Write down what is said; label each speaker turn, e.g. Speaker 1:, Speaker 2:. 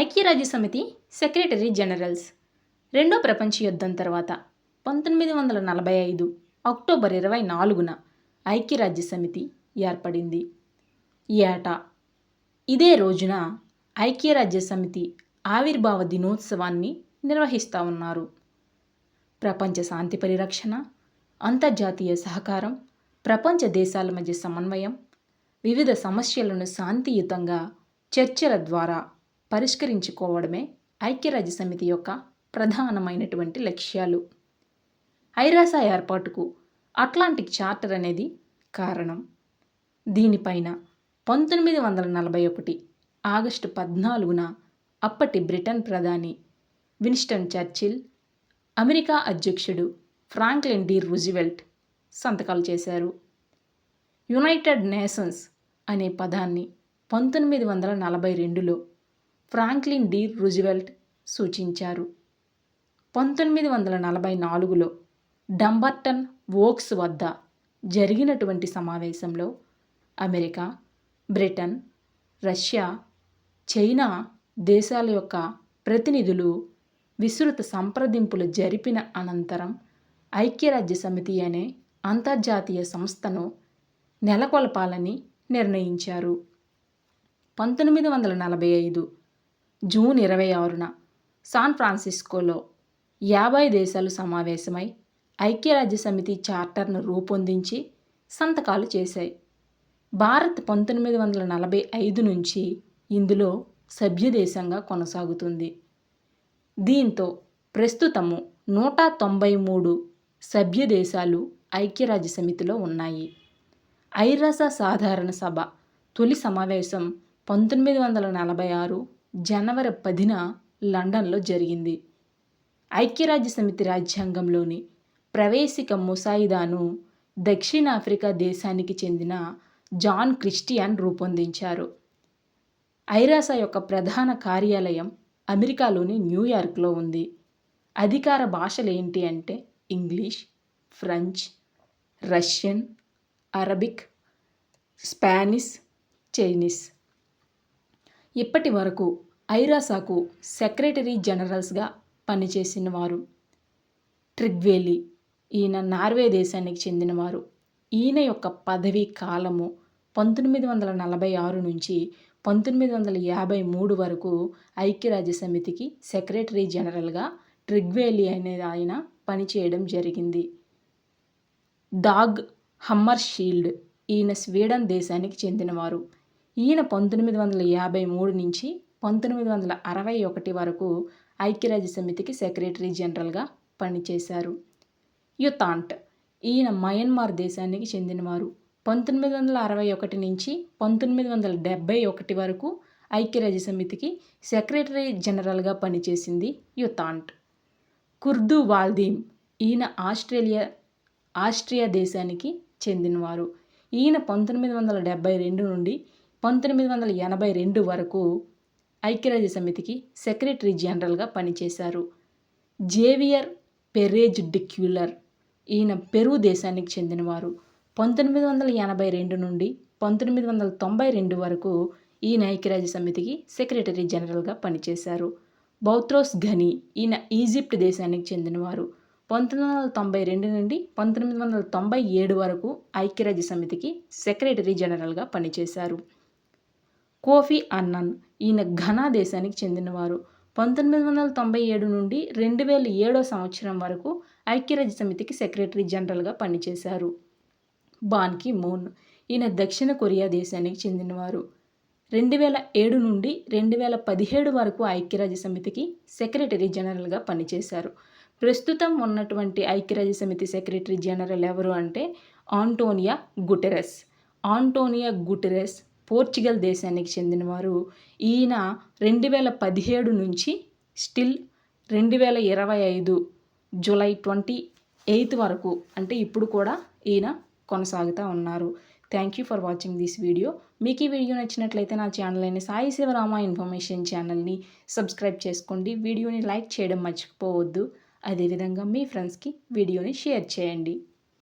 Speaker 1: ఐక్యరాజ్య సమితి secretary generals. రెండో ప్రపంచ యుద్ధం తర్వాత పంతొమ్మిది వందల నలభై ఐదు అక్టోబర్ ఇరవై నాలుగున ఐక్యరాజ్య సమితి ఏర్పడింది. ఏటా. ఇదే రోజున ఐక్యరాజ్య సమితి ఆవిర్భావ దినోత్సవాన్ని నిర్వహిస్తూ ఉన్నారు. ప్రపంచ శాంతి పరిరక్షణ అంతర్జాతీయ సహకారం ప్రపంచ దేశాల మధ్య సమన్వయం వివిధ సమస్యలను శాంతియుతంగా చర్చల ద్వారా పరిష్కరించుకోవడమే ఐక్యరాజ్య సమితి యొక్క ప్రధానమైనటువంటి లక్ష్యాలు. ఐరాస ఏర్పాటుకు అట్లాంటిక్ చార్టర్ అనేది కారణం. దీనిపైన పంతొమ్మిది వందల నలభై ఒకటి ఆగస్టు పద్నాలుగున అప్పటి బ్రిటన్ ప్రధాని విన్స్టన్ చర్చిల్ అమెరికా అధ్యక్షుడు ఫ్రాంక్లిన్ డి రూజివెల్ట్ సంతకాలు చేశారు. యునైటెడ్ నేషన్స్ అనే పదాన్ని పంతొమ్మిది వందల నలభై రెండులో ఫ్రాంక్లిన్ డి రూజివెల్ట్ సూచించారు. పంతొమ్మిది వందల నలభై నాలుగులో డంబర్టన్ వోక్స్ వద్ద జరిగినటువంటి సమావేశంలో అమెరికా బ్రిటన్ రష్యా చైనా దేశాల యొక్క ప్రతినిధులు విస్తృత సంప్రదింపులు జరిపిన అనంతరం ఐక్యరాజ్య సమితి అనే అంతర్జాతీయ సంస్థను నెలకొల్పాలని నిర్ణయించారు. పంతొమ్మిది వందల నలభై ఐదు జూన్ ఇరవై ఆరున శాన్ ఫ్రాన్సిస్కోలో యాభై దేశాలు సమావేశమై ఐక్యరాజ్య సమితి చార్టర్ను రూపొందించి సంతకాలు చేశాయి. భారత్ పంతొమ్మిది వందల నలభై ఐదు నుంచి ఇందులో సభ్యదేశంగా కొనసాగుతుంది. దీంతో ప్రస్తుతము నూట తొంభై మూడు సభ్యదేశాలు ఐక్యరాజ్య సమితిలో ఉన్నాయి. ఐరాస సాధారణ సభ తొలి సమావేశం పంతొమ్మిది వందల నలభై ఆరు జనవరి పదిన లండన్లో జరిగింది. ఐక్యరాజ్య సమితి రాజ్యాంగంలోని ప్రవేశిక ముసాయిదాను దక్షిణాఫ్రికా దేశానికి చెందిన జాన్ క్రిస్టియన్ రూపొందించారు. ఐరాస యొక్క ప్రధాన కార్యాలయం అమెరికాలోని న్యూయార్క్లో ఉంది. అధికార భాషలు ఏంటి అంటే English French Russian Arabic Spanish Chinese. ఇప్పటి వరకు ఐరాసాకు సెక్రటరీ జనరల్స్గా పనిచేసిన వారు ట్రిగ్వేలి. ఈయన నార్వే దేశానికి చెందినవారు. ఈయన యొక్క పదవీ కాలము పంతొమ్మిది వందల నలభై ఆరు నుంచి పంతొమ్మిది వందల యాభై మూడు వరకు ఐక్యరాజ్య సమితికి సెక్రటరీ జనరల్గా ట్రిగ్వేలి అనేది ఆయన పనిచేయడం జరిగింది. డాగ్ హమ్మర్ షీల్డ్ ఈయన స్వీడన్ దేశానికి చెందినవారు. ఈయన పంతొమ్మిది వందల యాభై మూడు నుంచి పంతొమ్మిది వందల అరవై ఒకటి వరకు ఐక్యరాజ్య సమితికి సెక్రటరీ జనరల్గా పనిచేశారు. యుతాంట్ ఈయన మయన్మార్ దేశానికి చెందినవారు. పంతొమ్మిది వందల అరవై ఒకటి నుంచి పంతొమ్మిది వందల డెబ్భై ఒకటి వరకు ఐక్యరాజ్య సమితికి సెక్రటరీ జనరల్గా పనిచేసింది యుతాంట్. కుర్దు వాల్దీమ్ ఈయన ఆస్ట్రేలియా ఆస్ట్రియా దేశానికి చెందినవారు. ఈయన పంతొమ్మిది వందల డెబ్భై రెండు నుండి పంతొమ్మిది వందల ఎనభై రెండు వరకు ఐక్యరాజ్య సమితికి సెక్రటరీ జనరల్గా పనిచేశారు. జేవియర్ పెరేజ్ డిక్యులర్ ఈయన పెరు దేశానికి చెందినవారు. పంతొమ్మిది వందల ఎనభై రెండు నుండి పంతొమ్మిది వందల తొంభై రెండు వరకు ఈయన ఐక్యరాజ్య సమితికి సెక్రటరీ జనరల్గా పనిచేశారు. బౌత్రోస్ ఘని ఈయన ఈజిప్ట్ దేశానికి చెందినవారు. పంతొమ్మిది వందల తొంభై రెండు నుండి పంతొమ్మిది వందల తొంభై ఏడు వరకు ఐక్యరాజ్య సమితికి సెక్రటరీ జనరల్గా పనిచేశారు. కోఫీ అన్నన్ ఈయన ఘనా దేశానికి చెందినవారు. పంతొమ్మిది వందల తొంభై ఏడు నుండి రెండు వేల ఏడో సంవత్సరం వరకు ఐక్యరాజ్య సమితికి సెక్రటరీ జనరల్గా పనిచేశారు. బాన్కి మూన్ ఈయన దక్షిణ కొరియా దేశానికి చెందినవారు. రెండు వేల ఏడు నుండి రెండు వేల పదిహేడు వరకు ఐక్యరాజ్య సమితికి సెక్రటరీ జనరల్గా పనిచేశారు. ప్రస్తుతం ఉన్నటువంటి ఐక్యరాజ్య సమితి సెక్రటరీ జనరల్ ఎవరు అంటే Antonio Guterres. Antonio Guterres Portugal దేశానికి చెందినవారు. ఈయన రెండు వేల పదిహేడు నుంచి స్టిల్ రెండు వేల ఇరవై ఐదు జూలై ట్వంటీ ఎయిత్ వరకు అంటే ఇప్పుడు కూడా ఈయన కొనసాగుతూ ఉన్నారు. Thank you for watching this video మీకు ఈ వీడియో నచ్చినట్లయితే నా ఛానల్ అయిన సాయి శివరామ ఇన్ఫర్మేషన్ ఛానల్ని సబ్స్క్రైబ్ చేసుకోండి. వీడియోని లైక్ చేయడం మర్చిపోవద్దు. అదేవిధంగా మీ ఫ్రెండ్స్కి వీడియోని షేర్ చేయండి.